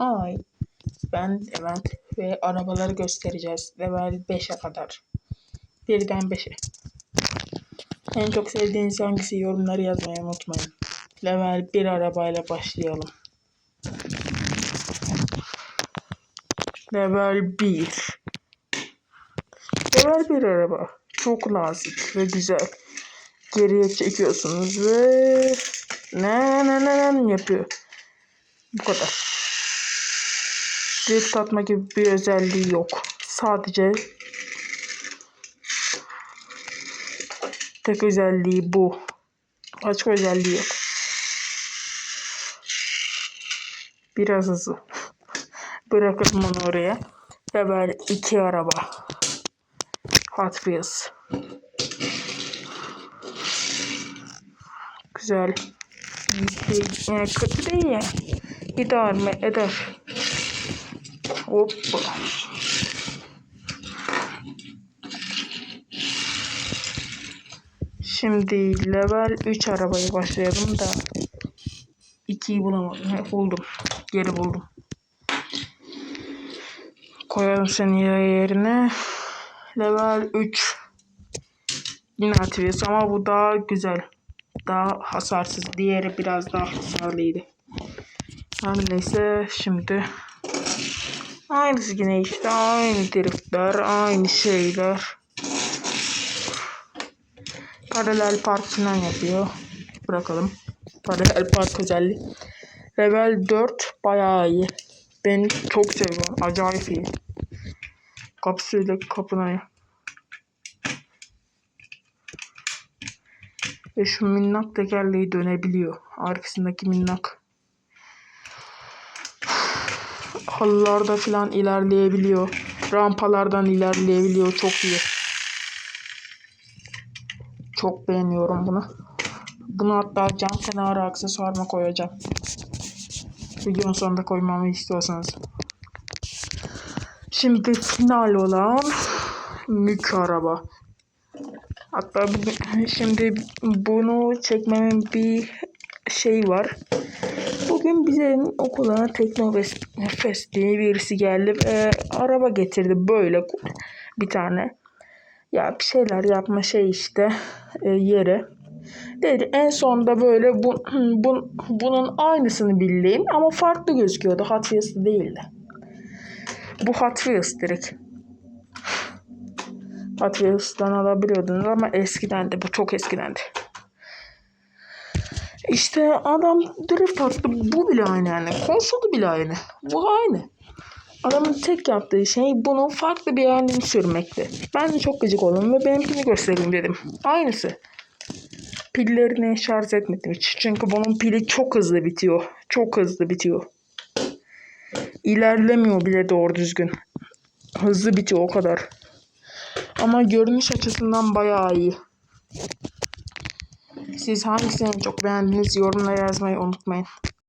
Ay. Ben event ve arabaları göstereceğiz. Level 5'e kadar. Birden 5'e. En çok sevdiğiniz hangisi yorumları yazmayı unutmayın. Level 1 arabayla başlayalım. Level 1. Level 1 araba. Çok nazik ve güzel. Geriye çekiyorsunuz ve ne ne ne ne yapıyor. Bu kadar. Drift atma gibi bir özelliği yok. Sadece tek özelliği bu. Başka özelliği yok. Biraz hızlı. Bırakalım onu oraya. Level 2 araba. Hot Wheels. Güzel. Yani kötü değil ya. İdare eder. Hoppa. Şimdi level 3 arabaya başlayalım da 2'yi bulamadım. He, buldum. Geri buldum. Koyalım seni yerine. Level 3. Yine atıyoruz ama bu daha güzel. Daha hasarsız. Diğeri biraz daha hasarlıydı. Her neyse şimdi aynısı yine işte aynı driftler, aynı şeyler. Paralel park falan yapıyor. Bırakalım. Paralel park özelliği. Level 4 bayağı iyi. Ben çok seviyorum. Acayip iyi. Kapısıyla kapına. Ve şu minnak tekerleği dönebiliyor. Arkasındaki minnak. Halılarda falan ilerleyebiliyor. Rampalardan ilerleyebiliyor. Çok iyi. Çok beğeniyorum bunu. Bunu hatta cam kenarı aksesuarıma koyacağım. Videonun sonunda koymamı istiyorsanız. Şimdi final olan mük araba. Hatta şimdi bunu çekmemin bir şey var. Bugün bize okula Teknofest diye birisi geldi ve araba getirdi böyle bir tane. Ya bir şeyler yapma şey işte e, yere. Dedi en sonunda böyle bu, bu, bunun aynısını bildiğim ama farklı gözüküyordu. Hot Wheels değildi. Bu Hot Wheels direkt. Hot Wheels'tan alabiliyordunuz ama eskiden de bu çok eskiden de. İşte adam drift attı. Bu bile aynı yani. Konsolu bile aynı. Bu aynı. Adamın tek yaptığı şey bunun farklı bir halini sürmekti. Ben de çok gıcık oldum ve benimkini göstereyim dedim. Aynısı. Pillerini şarj etmedim hiç. Çünkü bunun pili çok hızlı bitiyor. Çok hızlı bitiyor. İlerlemiyor bile doğru düzgün. Hızlı bitiyor o kadar. Ama görünüş açısından bayağı iyi. Siz hangisini çok beğendiniz yorumlara yazmayı unutmayın.